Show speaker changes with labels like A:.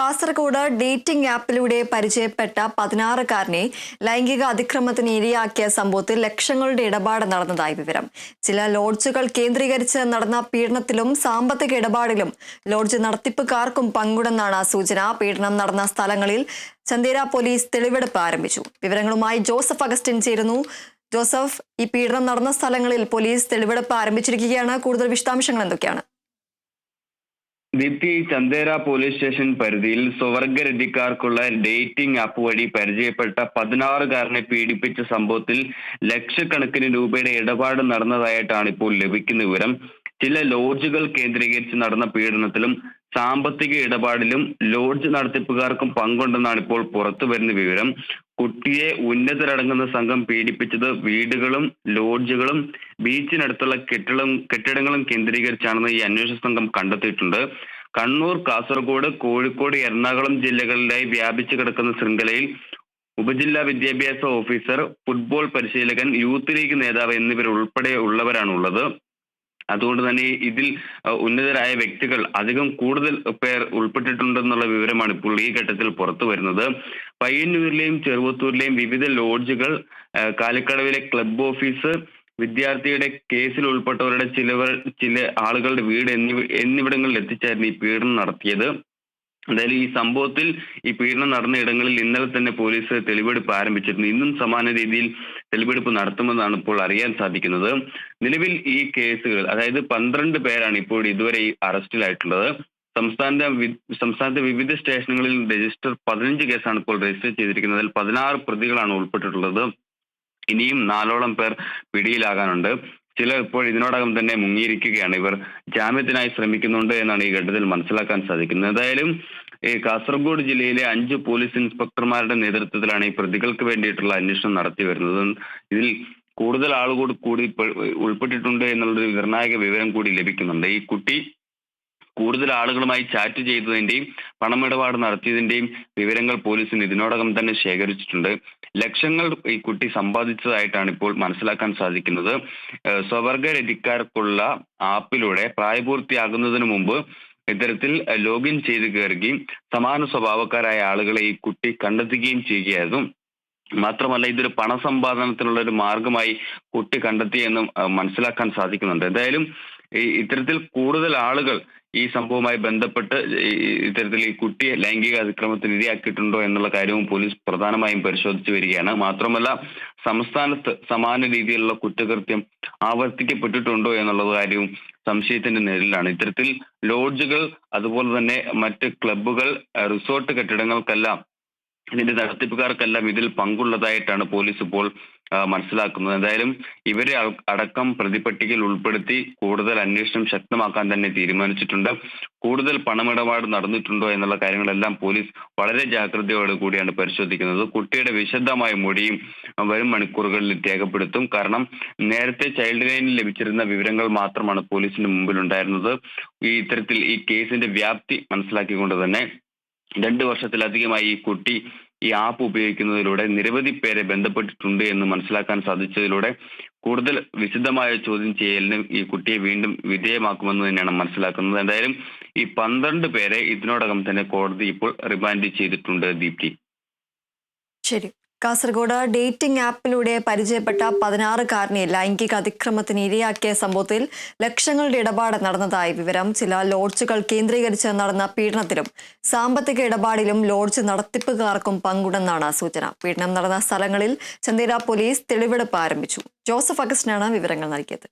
A: Kasaragod dating ആപ്പിലൂടെ പരിചയപ്പെട്ട പതിനാറുകാരനെ ലൈംഗിക അതിക്രമത്തിന് ഇരയാക്കിയ സംഭവത്തിൽ ലക്ഷങ്ങളുടെ ഇടപാട് നടന്നതായി വിവരം. ചില ലോഡ്ജുകൾ കേന്ദ്രീകരിച്ച് നടന്ന പീഡനത്തിലും സാമ്പത്തിക ഇടപാടിലും ലോഡ്ജ് നടത്തിപ്പുകാർക്കും പങ്കുണ്ടെന്നാണ് സൂചന. പീഡനം നടന്ന സ്ഥലങ്ങളിൽ ചന്ദേര പോലീസ് തെളിവെടുപ്പ് ആരംഭിച്ചു. വിവരങ്ങളുമായി ജോസഫ് അഗസ്റ്റിൻ ചേരുന്നു. ജോസഫ് ഈ പീഡനം നടന്ന സ്ഥലങ്ങളിൽ പോലീസ് തെളിവെടുപ്പ് ആരംഭിച്ചിരിക്കുകയാണ്. കൂടുതൽ വിശദാംശങ്ങൾ എന്തൊക്കെയാണ്?
B: ദീപ്തി ചന്ദേര പോലീസ് സ്റ്റേഷൻ പരിധിയിൽ സ്വവർഗരതിക്കാർക്കുള്ള ഡേറ്റിംഗ് ആപ്പ് വഴി പരിചയപ്പെട്ട പതിനാറുകാരനെ പീഡിപ്പിച്ച സംഭവത്തിൽ ലക്ഷക്കണക്കിന് രൂപയുടെ ഇടപാട് നടന്നതായിട്ടാണ് ഇപ്പോൾ ലഭിക്കുന്ന വിവരം. ചില ലോഡ്ജുകൾ കേന്ദ്രീകരിച്ച് നടന്ന പീഡനത്തിലും സാമ്പത്തിക ഇടപാടിലും ലോഡ്ജ് നടത്തിപ്പുകാർക്കും പങ്കുണ്ടെന്നാണ് ഇപ്പോൾ പുറത്തു വരുന്ന വിവരം. കുട്ടിയെ ഉന്നതരടങ്ങുന്ന സംഘം പീഡിപ്പിച്ചത് വീടുകളും ലോഡ്ജുകളും ബീച്ചിനടുത്തുള്ള കെട്ടിടം കെട്ടിടങ്ങളും കേന്ദ്രീകരിച്ചാണെന്ന് ഈ അന്വേഷണ സംഘം കണ്ടെത്തിയിട്ടുണ്ട്. കണ്ണൂർ കാസർഗോഡ് കോഴിക്കോട് എറണാകുളം ജില്ലകളിലായി വ്യാപിച്ചു കിടക്കുന്ന ശൃംഖലയിൽ ഉപജില്ലാ വിദ്യാഭ്യാസ ഓഫീസർ ഫുട്ബോൾ പരിശീലകൻ യൂത്ത് ലീഗ് നേതാവ് എന്നിവർ ഉൾപ്പെടെ ഉള്ളവരാണുള്ളത്. അതുകൊണ്ട് തന്നെ ഇതിൽ ഉന്നതരായ വ്യക്തികൾ അധികം കൂടുതൽ പേർ ഉൾപ്പെട്ടിട്ടുണ്ടെന്നുള്ള വിവരമാണ് ഇപ്പോൾ ഈ ഘട്ടത്തിൽ പുറത്തു വരുന്നത്. പയ്യന്നൂരിലെയും ചെറുവത്തൂരിലെയും വിവിധ ലോഡ്ജുകൾ കാലിക്കടവിലെ ക്ലബ് ഓഫീസ് വിദ്യാർത്ഥിയുടെ കേസിൽ ഉൾപ്പെട്ടവരുടെ ചിലവർ ചില ആളുകളുടെ വീട് എന്നിവ എന്നിവിടങ്ങളിൽ എത്തിച്ചായിരുന്നു ഈ പീഡനം നടത്തിയത്. എന്തായാലും ഈ സംഭവത്തിൽ ഈ പീഡനം നടന്ന ഇടങ്ങളിൽ ഇന്നലെ തന്നെ പോലീസ് തെളിവെടുപ്പ് ആരംഭിച്ചിരുന്നു. ഇന്നും സമാന രീതിയിൽ തെളിവെടുപ്പ് നടത്തുമെന്നാണ് ഇപ്പോൾ അറിയാൻ സാധിക്കുന്നത്. നിലവിൽ ഈ കേസുകൾ അതായത് പന്ത്രണ്ട് പേരാണ് ഇപ്പോൾ ഇതുവരെ ഈ അറസ്റ്റിലായിട്ടുള്ളത്. സംസ്ഥാനത്തെ സംസ്ഥാനത്തെ വിവിധ സ്റ്റേഷനുകളിൽ രജിസ്റ്റർ പതിനഞ്ച് കേസാണ് ഇപ്പോൾ രജിസ്റ്റർ ചെയ്തിരിക്കുന്നത്. അതിൽ പതിനാറ് പ്രതികളാണ് ഉൾപ്പെട്ടിട്ടുള്ളത്. ഇനിയും നാലോളം പേർ പിടിയിലാകാനുണ്ട്. ചിലർ ഇപ്പോൾ ഇതിനോടകം തന്നെ മുങ്ങിയിരിക്കുകയാണ്. ഇവർ ജാമ്യത്തിനായി ശ്രമിക്കുന്നുണ്ട് എന്നാണ് ഈ ഘട്ടത്തിൽ മനസ്സിലാക്കാൻ സാധിക്കുന്നത്. എന്തായാലും ഈ കാസർഗോഡ് ജില്ലയിലെ അഞ്ച് പോലീസ് ഇൻസ്പെക്ടർമാരുടെ നേതൃത്വത്തിലാണ് ഈ പ്രതികൾക്ക് വേണ്ടിയിട്ടുള്ള അന്വേഷണം നടത്തി വരുന്നത്. ഇതിൽ കൂടുതൽ ആളുകൂടി കൂടി ഉൾപ്പെട്ടിട്ടുണ്ട് എന്നുള്ളൊരു നിർണായക വിവരം കൂടി ലഭിക്കുന്നുണ്ട്. ഈ കുട്ടി കൂടുതൽ ആളുകളുമായി ചാറ്റ് ചെയ്തതിന്റെയും പണമിടപാട് നടത്തിയതിന്റെയും വിവരങ്ങൾ പോലീസിന് ഇതിനോടകം തന്നെ ശേഖരിച്ചിട്ടുണ്ട്. ലക്ഷങ്ങൾ ഈ കുട്ടി സമ്പാദിച്ചതായിട്ടാണ് ഇപ്പോൾ മനസ്സിലാക്കാൻ സാധിക്കുന്നത്. സ്വവർഗരതിക്കാർക്കുള്ള ആപ്പിലൂടെ പ്രായപൂർത്തിയാകുന്നതിന് മുമ്പ് ഇത്തരത്തിൽ ലോഗിൻ ചെയ്ത് കയറുകയും സമാന സ്വഭാവക്കാരായ ആളുകളെ ഈ കുട്ടി കണ്ടെത്തുകയും ചെയ്യുകയായിരുന്നു. മാത്രമല്ല ഇതൊരു പണസമ്പാദനത്തിനുള്ള ഒരു മാർഗമായി കുട്ടി കണ്ടെത്തിയെന്നും മനസ്സിലാക്കാൻ സാധിക്കുന്നുണ്ട്. എന്തായാലും ഇത്തരത്തിൽ കൂടുതൽ ആളുകൾ ഈ സംഭവവുമായി ബന്ധപ്പെട്ട് ഇത്തരത്തിൽ ഈ കുട്ടിയെ ലൈംഗിക അതിക്രമത്തിന് ഇരയാക്കിയിട്ടുണ്ടോ എന്നുള്ള കാര്യവും പോലീസ് പ്രധാനമായും പരിശോധിച്ചു വരികയാണ്. മാത്രമല്ല സംസ്ഥാനത്ത് സമാന രീതിയിലുള്ള കുറ്റകൃത്യം ആവർത്തിക്കപ്പെട്ടിട്ടുണ്ടോ എന്നുള്ള കാര്യവും സംശയത്തിന്റെ നിഴലിലാണ്. ഇത്തരത്തിൽ ലോഡ്ജുകൾ അതുപോലെ തന്നെ മറ്റ് ക്ലബ്ബുകൾ റിസോർട്ട് കെട്ടിടങ്ങൾക്കെല്ലാം ഇതിന്റെ നടത്തിപ്പുകാർക്കെല്ലാം ഇതിൽ പങ്കുള്ളതായിട്ടാണ് പോലീസ് ഇപ്പോൾ മനസ്സിലാക്കുന്നത്. എന്തായാലും ഇവരെ അടക്കം പ്രതിപട്ടികയിൽ ഉൾപ്പെടുത്തി കൂടുതൽ അന്വേഷണം ശക്തമാക്കാൻ തന്നെ തീരുമാനിച്ചിട്ടുണ്ട്. കൂടുതൽ പണമിടപാട് നടന്നിട്ടുണ്ടോ എന്നുള്ള കാര്യങ്ങളെല്ലാം പോലീസ് വളരെ ജാഗ്രതയോട് കൂടിയാണ് പരിശോധിക്കുന്നത്. കുട്ടിയുടെ വിശദമായ മൊഴിയും വരും മണിക്കൂറുകളിൽ രേഖപ്പെടുത്തും. കാരണം നേരത്തെ ചൈൽഡ് ലൈനിൽ ലഭിച്ചിരുന്ന വിവരങ്ങൾ മാത്രമാണ് പോലീസിന് മുമ്പിൽ ഉണ്ടായിരുന്നത് ഈ ഇത്തരത്തിൽ ഈ കേസിന്റെ വ്യാപ്തി മനസ്സിലാക്കിക്കൊണ്ട് തന്നെ രണ്ട് വർഷത്തിലധികമായി ഈ കുട്ടി ഈ ആപ്പ് ഉപയോഗിക്കുന്നതിലൂടെ നിരവധി പേരെ ബന്ധപ്പെട്ടിട്ടുണ്ട് എന്ന് മനസ്സിലാക്കാൻ സാധിച്ചതിലൂടെ കൂടുതൽ വിശദമായ ചോദ്യം ചെയ്യലിന് ഈ കുട്ടിയെ വീണ്ടും വിധേയമാക്കുമെന്ന് തന്നെയാണ് മനസ്സിലാക്കുന്നത്. എന്തായാലും ഈ പന്ത്രണ്ട് പേരെ ഇതിനോടകം തന്നെ കോടതി ഇപ്പോൾ റിമാൻഡ് ചെയ്തിട്ടുണ്ട് ദീപ്തി.
A: ശരി. കാസർഗോഡ് ഡേറ്റിംഗ് ആപ്പിലൂടെ പരിചയപ്പെട്ട പതിനാറുകാരനെ ലൈംഗിക അതിക്രമത്തിന് ഇരയാക്കിയ സംഭവത്തിൽ ലക്ഷങ്ങളുടെ ഇടപാട് നടന്നതായി വിവരം. ചില ലോഡ്ജുകൾ കേന്ദ്രീകരിച്ച് നടന്ന പീഡനത്തിലും സാമ്പത്തിക ഇടപാടിലും ലോഡ്ജ് നടത്തിപ്പുകാർക്കും പങ്കുണ്ടെന്നാണ് സൂചന. പീഡനം നടന്ന സ്ഥലങ്ങളിൽ ചന്ദേര പോലീസ് തെളിവെടുപ്പ് ആരംഭിച്ചു. ജോസഫ് അഗസ്റ്റിനാണ് വിവരങ്ങൾ നൽകിയത്.